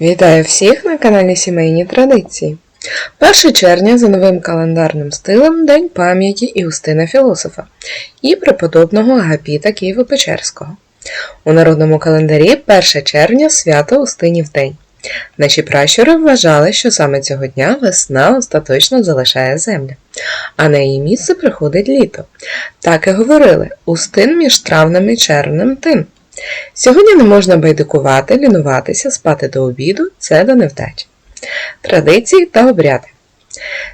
Вітаю всіх на каналі Сімейні Традиції. 1 червня за новим календарним стилем День пам'яті Іустина Філософа і преподобного Агапіта Києво-Печерського. У народному календарі 1 червня свято Устинів День. Наші пращури вважали, що саме цього дня весна остаточно залишає землю, а на її місце приходить літо. Так і говорили: Устин між травнем і червнем тин. Сьогодні не можна байдикувати, лінуватися, спати до обіду це до невдачі. Традиції та обряди.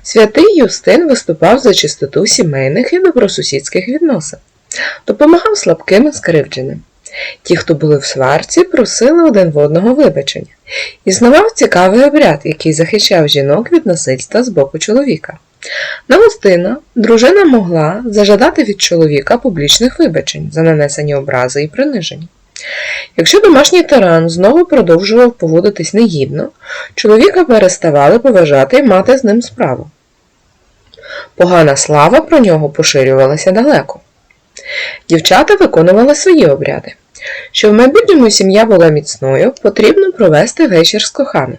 Святий Юстин виступав за чистоту сімейних і добросусідських відносин, допомагав слабким і скривдженим. Ті, хто були в сварці, просили один в одного вибачення. Існував цікавий обряд, який захищав жінок від насильства з боку чоловіка. На дружина могла зажадати від чоловіка публічних вибачень за нанесені образи і приниження. Якщо домашній тиран знову продовжував поводитись негідно, чоловіка переставали поважати і мати з ним справу. Погана слава про нього поширювалася далеко. Дівчата виконували свої обряди. Щоб в майбутньому сім'я була міцною, потрібно провести вечір з коханим.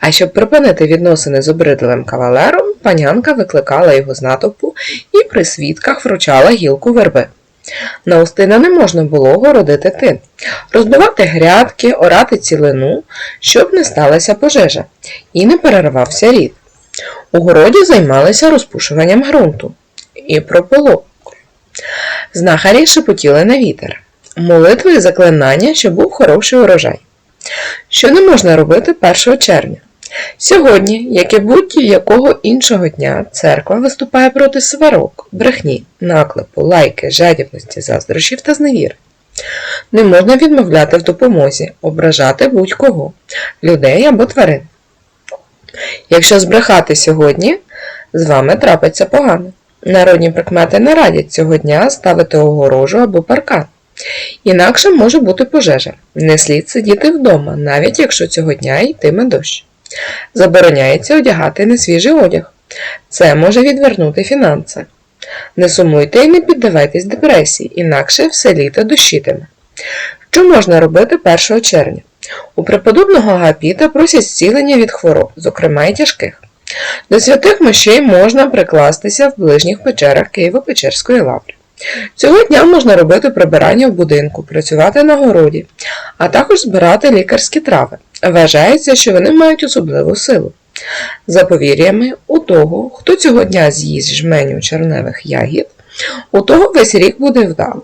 А щоб припинити відносини з обридливим кавалером, панянка викликала його з натовпу і при свідках вручала гілку верби. На Устина не можна було городити тин, розбивати грядки, орати цілину, щоб не сталася пожежа, і не перервався рід. У городі займалися розпушуванням ґрунту і прополокою. Знахарі шепотіли на вітер, молитви і заклинання, щоб був хороший урожай. Що не можна робити 1 червня? Сьогодні, як і будь-якого іншого дня, церква виступає проти сварок, брехні, наклепу, лайки, жадібності, заздрощів та зневіри. Не можна відмовляти в допомозі, ображати будь-кого, людей або тварин. Якщо збрехати сьогодні, з вами трапиться погано. Народні прикмети не радять цього дня ставити огорожу або паркан. Інакше може бути пожежа. Не слід сидіти вдома, навіть якщо цього дня йтиме дощ. Забороняється одягати несвіжий одяг. Це може відвернути фінанси. Не сумуйте і не піддавайтесь депресії, інакше все літо дощитиме. Що можна робити 1 червня? У преподобного Агапіта просять зцілення від хвороб, зокрема й тяжких. До святих мощей можна прикластися в ближніх печерах Києво-Печерської лаври. Цього дня можна робити прибирання в будинку, працювати на городі, а також збирати лікарські трави. Вважається, що вони мають особливу силу. За повір'ями, у того, хто цього дня з'їсть жменю черневих ягід, у того весь рік буде вдало.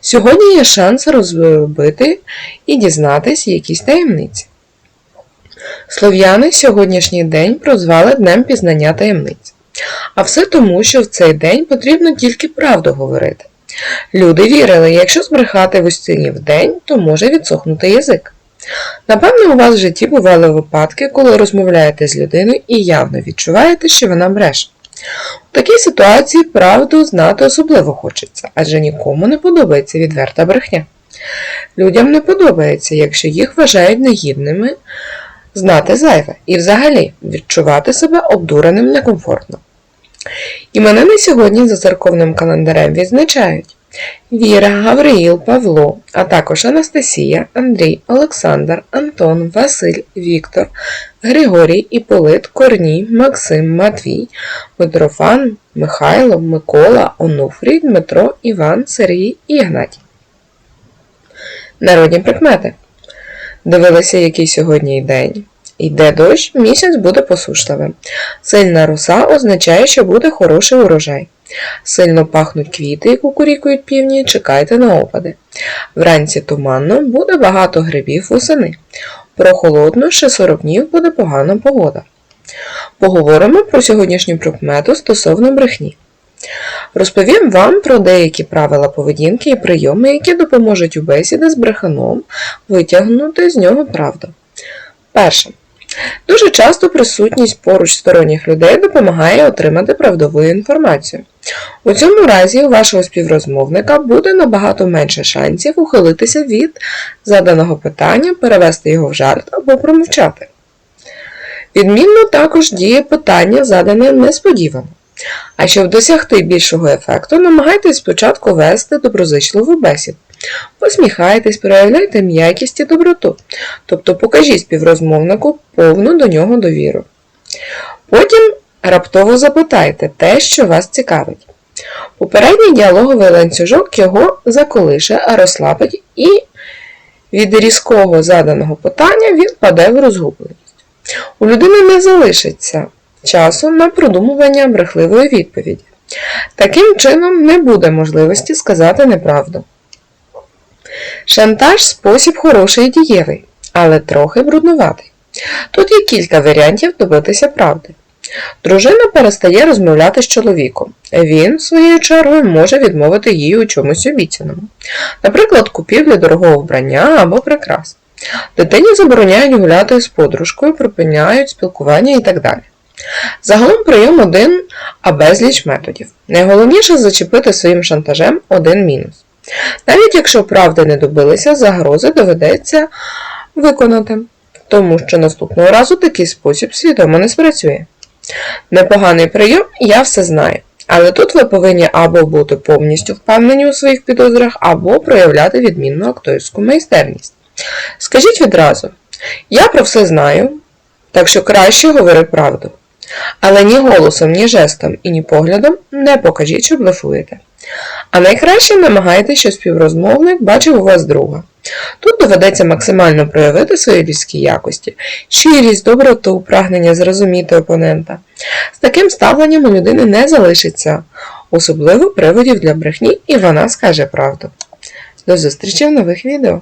Сьогодні є шанс розбити і дізнатись якісь таємниці. Слов'яни сьогоднішній день прозвали Днем пізнання таємниць. А все тому, що в цей день потрібно тільки правду говорити. Люди вірили, якщо збрехати в в день, то може відсохнути язик. Напевно, у вас в житті бували випадки, коли розмовляєте з людиною і явно відчуваєте, що вона бреше. У такій ситуації правду знати особливо хочеться, адже нікому не подобається відверта брехня. Людям не подобається, якщо їх вважають негідними, знати зайве і взагалі відчувати себе обдуреним некомфортно. Іменини сьогодні за церковним календарем відзначають Віра, Гавриїл, Павло, а також Анастасія, Андрій, Олександр, Антон, Василь, Віктор, Григорій, Іполит, Корній, Максим, Матвій, Митрофан, Михайло, Микола, Онуфрій, Дмитро, Іван, Сергій і Ігнатій. Народні прикмети. Дивилися, який сьогодні день. Йде дощ, місяць буде посушливим. Сильна роса означає, що буде хороший урожай. Сильно пахнуть квіти і кукурікують півні, чекайте на опади. Вранці туманно буде багато грибів восени. Прохолодно ще 40 днів буде погана погода. Поговоримо про сьогоднішню прикмету стосовно брехні. Розповім вам про деякі правила поведінки і прийоми, які допоможуть у бесіди з бреханом витягнути з нього правду. Перше. Дуже часто присутність поруч сторонніх людей допомагає отримати правдову інформацію. У цьому разі у вашого співрозмовника буде набагато менше шансів ухилитися від заданого питання, перевести його в жарт або промовчати. Відмінно також діє питання, задане несподівано. А щоб досягти більшого ефекту, намагайтесь спочатку вести доброзичливу бесіду. Посміхайтесь, проявляйте м'якість і доброту, тобто покажіть співрозмовнику повну до нього довіру. Потім раптово запитайте те, що вас цікавить. Попередній діалоговий ланцюжок його заколише, розслабить і від різкого заданого питання він паде в розгубленість. У людини не залишиться часу на продумування брехливої відповіді. Таким чином не буде можливості сказати неправду. Шантаж спосіб хороший і дієвий, але трохи бруднуватий. Тут є кілька варіантів добитися правди. Дружина перестає розмовляти з чоловіком. Він, своєю чергою, може відмовити їй у чомусь обіцяному, наприклад, купівлі дорогого вбрання або прикрас. Дитині забороняють гуляти з подружкою, припиняють спілкування і так далі. Загалом прийом один, а безліч методів. Найголовніше зачепити своїм шантажем один мінус. Навіть якщо правди не добилися, загрози доведеться виконати, тому що наступного разу такий спосіб свідомо не спрацює. Непоганий прийом, я все знаю. Але тут ви повинні або бути повністю впевнені у своїх підозрах, або проявляти відмінну акторську майстерність. Скажіть відразу, я про все знаю, так що краще говори правду. Але ні голосом, ні жестом і ні поглядом не покажіть, що блефуєте. А найкраще намагайтеся, що співрозмовник бачив у вас друга. Тут доведеться максимально проявити свої людські якості, щирість, доброту, прагнення зрозуміти опонента. З таким ставленням у людини не залишиться особливо приводів для брехні, і вона скаже правду. До зустрічі в нових відео!